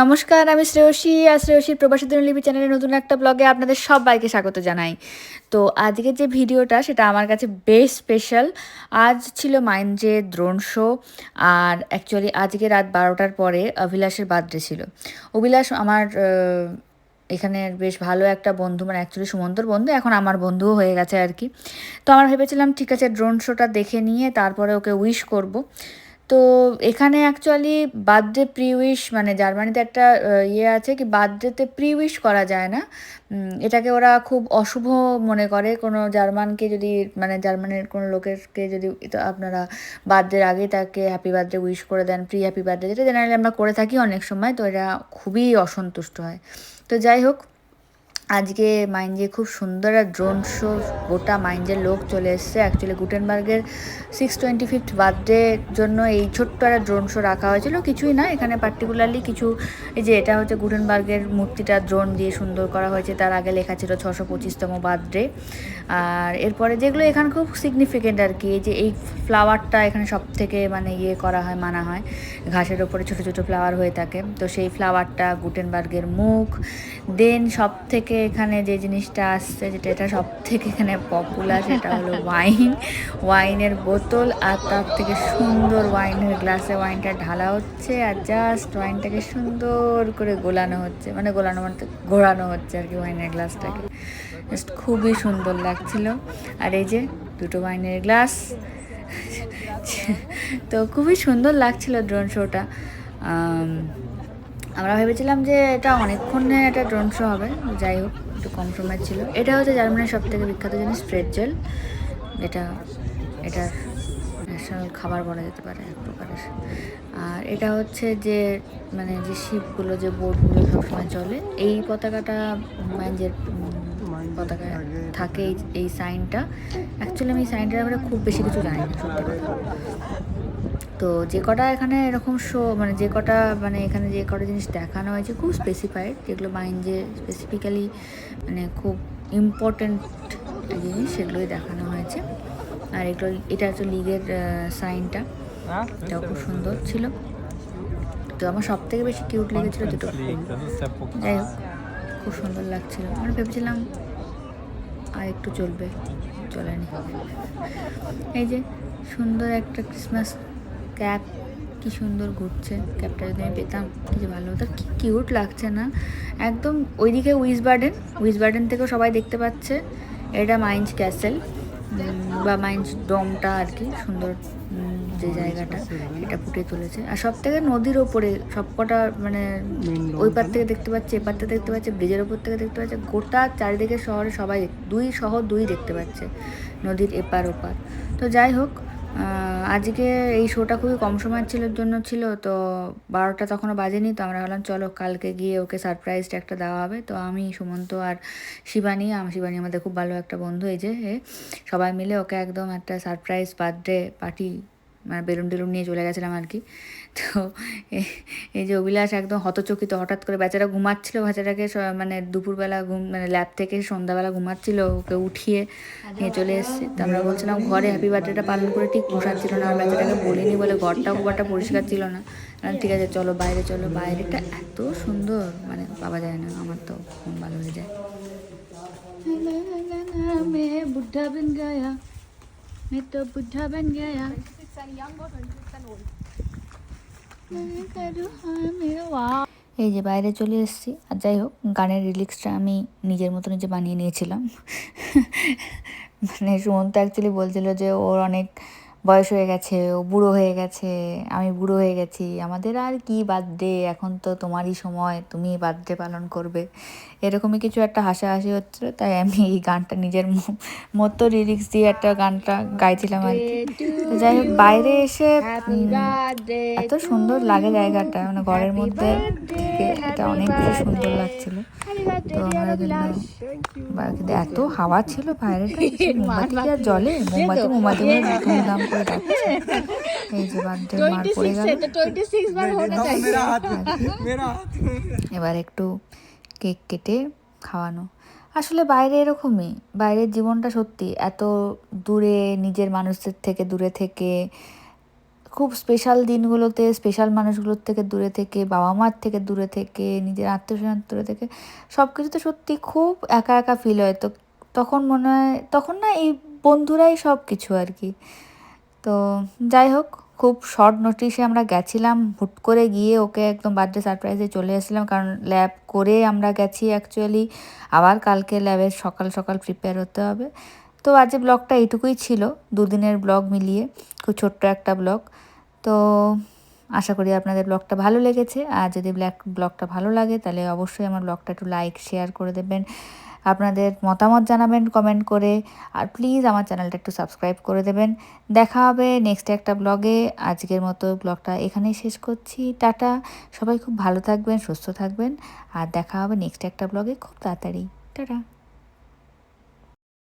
নমস্কার, আমি শ্রেয়সী আর শ্রেয়সীর প্রবাসী দিনলিপি চ্যানেলের নতুন একটা ব্লগে আপনাদের সবাইকে স্বাগত জানাই। তো আজকের যে ভিডিওটা সেটা আমার কাছে বেশ স্পেশাল আজ ছিল মাইন্ডে দ্রোণ শো আর অ্যাকচুয়ালি আজকে রাত বারোটার পরে অভিলাষের বার্থডে ছিল। অভিলাষ আমার এখানে বেশ ভালো একটা বন্ধু মানে অ্যাকচুয়ালি সুমন্তর বন্ধু, এখন আমার বন্ধুও হয়ে গেছে আর কি। তো আমরা ভেবেছিলাম ঠিক আছে ড্রোন শোটা দেখে নিয়ে তারপরে ওকে উইশ করব। তো এখানে অ্যাকচুয়ালি বার্থডে প্রি উইশ মানে জার্মানিতে একটা ইয়ে আছে কি, বার্থডেতে প্রি উইশ করা যায় না। এটাকে ওরা খুব অশুভ মনে করে। কোনো জার্মানকে যদি মানে জার্মানের কোনো লোকেরকে যদি আপনারা বার্থডের আগে তাকে হ্যাপি বার্থডে উইশ করে দেন প্রি হ্যাপি বার্থডে যেটা জেনারেলি আমরা করে থাকি অনেক সময়, তো এটা খুবই অসন্তুষ্ট হয়। তো যাই হোক আজকে মাইন্ডে খুব সুন্দর একটা ড্রোন শো গোটা মাইন্ডের লোক চলে এসছে। অ্যাকচুয়ালি গুটেনবার্গের সিক্স টোয়েন্টি ফিফথ বার্থডে জন্য এই ছোট্ট একটা ড্রোন শো রাখা হয়েছিল। কিছুই না, এখানে পার্টিকুলারলি কিছু, এই যে এটা হচ্ছে গুটেনবার্গের মূর্তিটা ড্রোন দিয়ে সুন্দর করা হয়েছে। তার আগে লেখা ছিল ছশো পঁচিশতম বার্থডে আর এরপরে যেগুলো এখানে খুব সিগনিফিকেন্ট আর কি, এই যে এই ফ্লাওয়ারটা এখানে সব থেকে মানে ইয়ে করা হয়, মানা হয়। ঘাসের ওপরে ছোটো ছোটো ফ্লাওয়ার হয়ে থাকে। তো সেই ফ্লাওয়ারটা গুটেনবার্গের মুখ। দেন সব থেকে এখানে যে জিনিসটা আসছে, যেটা এটা সব থেকে এখানে পপুলার সেটা হলো ওয়াইন ওয়াইনের বোতল আর তার থেকে সুন্দর ওয়াইনের গ্লাসে ওয়াইনটা ঢালা হচ্ছে আর জাস্ট ওয়াইনটাকে সুন্দর করে গোলানো হচ্ছে। মানে গোলানো মানে ঘোরানো হচ্ছে আর কি ওয়াইনের গ্লাসটাকে জাস্ট খুবই সুন্দর লাগছিল। আর এই যে দুটো ওয়াইনের গ্লাস তো খুবই সুন্দর লাগছিল ড্রোন শোটা আমরা ভেবেছিলাম যে এটা অনেকক্ষণে একটা ড্রোন শো হবে, যাই হোক, একটু কম সময় ছিল। এটা হচ্ছে জার্মানির সব থেকে বিখ্যাত জিনিস স্প্রেড জেল এটা এটার ন্যাশনাল খাবার বলা যেতে পারে, এক প্রকারের। আর এটা হচ্ছে যে মানে যে শিপগুলো, যে বোটগুলো সবসময় চলে, এই পতাকাটা মাইঞ্জের পতাকা থাকে এই সাইনটা অ্যাকচুয়ালি আমি এই সাইনটার ব্যাপারে খুব বেশি কিছু জানি না, সত্যি কথা। তো যে কটা এখানে এরকম শো মানে যে কটা মানে এখানে যে কটা জিনিস দেখানো হয়েছে খুব স্পেসিফাইড যেগুলো মাইন্ড যে স্পেসিফিক্যালি মানে খুব ইম্পর্ট্যান্ট জিনিস সেগুলোই দেখানো হয়েছে। আর এগুলো এটা হচ্ছে লিগের সাইনটা এটাও খুব সুন্দর ছিল। তো আমার সব থেকে বেশি কিউট লেগেছিলো দুটো. যাই হোক খুব সুন্দর লাগছিল। আমি ভেবেছিলাম আর একটু চলবে চলেনি। এই যে সুন্দর একটা ক্রিসমাস ক্যাপ কি সুন্দর ঘুরছে। ক্যাপটা যদি আমি পেতাম কি যে ভালো হতো। কি কিউট লাগছে না। একদম ওইদিকে উইস গার্ডেন উইস গার্ডেন থেকেও সবাই দেখতে পাচ্ছে। এটা মাইন্স ক্যাসেল বা মাইন্স ডোমটা আর কি সুন্দর যে জায়গাটা এটা ফুটে তুলেছে। আর সব থেকে নদীর ওপরে সবকটা মানে ওই পার থেকে দেখতে পাচ্ছে এপার থেকে দেখতে পাচ্ছে ব্রিজের ওপর থেকে দেখতে পাচ্ছে গোটা চারিদিকে শহরে সবাই দুই শহর দুই দেখতে পাচ্ছে নদীর এপার ওপার। তো যাই হোক আজকে এই শোটা খুবই কম সময়ের ছিল, জন্য ছিল, তো বারোটা তখনও বাজেনি, তো আমরা ভাবলাম চলো কালকে গিয়ে ওকে সারপ্রাইজটা একটা দেওয়া হবে। তো আমি, সুমন্ত আর শিবানী, আমার শিবানী আমাদের খুব ভালো একটা বন্ধু, এই যে সবাই মিলে ওকে একদম একটা সারপ্রাইজ বার্থডে পার্টি মানে বেলুন টেলুন নিয়ে চলে গেছিলাম আর কি। তো এই যে অভিলাষ একদম হতচকিত হঠাৎ করে বেচারা ঘুমাচ্ছিল বেচারাকে স- মানে দুপুরবেলা ঘুম মানে ল্যাব থেকে সন্ধ্যাবেলা ঘুমাচ্ছিল ওকে উঠিয়ে নিয়ে চলে এসছে তো আমরা বলছিলাম ঘরে হ্যাপি বার্থডেটা পালন করে ঠিক পোষাচ্ছিল না আর বেচারাকে বলিনি বলে ঘরটাও খুব একটা পরিষ্কার ছিল না বললাম, ঠিক আছে চলো বাইরে চলো বাইরেটা এত সুন্দর মানে বাবা যায় না আমার তো মন ভালো হয়ে যায় मैं बुढ़ा बन गया मैं तो बुढ़ा बन गया এই যে বাইরে চলে এসেছি। আর যাই হোক, গানের রিলিক্সটা আমি নিজের মতো নিজে বানিয়ে নিয়েছিলাম। মানে সুমন্ত অ্যাকচুয়ালি বলছিল যে ওর অনেক বয়স হয়ে গেছে ও বুড়ো হয়ে গেছে আমি বুড়ো হয়ে গেছি আমাদের আর কি বার্থডে এখন তো তোমারই সময় তুমি বার্থডে পালন করবে। এরকমই কিছু একটা হাসাহাসি হচ্ছিল তাই আমি এই গানটা নিজের মতো লিরিক্স দিয়ে একটা গানটা গাইছিলাম আর কি। যাই হোক বাইরে এসে এত সুন্দর লাগে জায়গাটা মানে ঘরের মধ্যে এটা অনেক বেশি সুন্দর লাগছিল। তো আমার এত হাওয়া ছিল বাইরে যে মোমবাতি আর জলে মোমবাতি মোমবাতি ধুমধাম করে যাচ্ছে এই যে বার্থডে মার পড়ে গেল। এবার একটু কেক কেটে খাওয়ানো। আসলে বাইরে এরকমই বাইরের জীবনটা সত্যি এত দূরে নিজের মানুষদের থেকে দূরে থেকে খুব স্পেশাল দিনগুলোতে স্পেশাল মানুষগুলোর থেকে দূরে থেকে বাবা মার থেকে দূরে থেকে নিজের আত্মীয়স্বজন দূরে থেকে সব কিছুতে সত্যি খুব একা একা ফিল হয়। তো তখন মনে হয় তখন না এই বন্ধুরাই সব কিছু আর কি। তো যাই হোক, খুব শর্ট নোটিশে আমরা গেছিলাম। হুট করে গিয়ে ওকে একদম বার্থডে সারপ্রাইজে চলে এসেছিলাম, কারণ ল্যাব করে আমরা গেছি অ্যাকচুয়ালি আবার কালকে ল্যাবের সকাল সকাল প্রিপেয়ার হতে হবে। তো আজ ব্লগটা এইটুকুই ছিল, দুদিনের ব্লগ মিলিয়ে। খুব ছোট্ট একটা ব্লগ তো আশা করি আপনাদের ব্লগটা ভালো লেগেছে। আর যদি ব্ল্যাক, ব্লগটা ভালো লাগে, তাহলে অবশ্যই আমার ব্লগটা একটু লাইক শেয়ার করে দেবেন। আপনাদের মতামত জানাবেন কমেন্ট করে। আর প্লিজ আমার চ্যানেলটা একটু সাবস্ক্রাইব করে দেবেন। দেখা হবে নেক্সট একটা ব্লগে। আজকের মতো ব্লগটা এখানেই শেষ করছি। টাটা। সবাই খুব ভালো থাকবেন, সুস্থ থাকবেন। আর দেখা হবে নেক্সট একটা ব্লগে। খুব তাড়াতাড়ি। টাটা।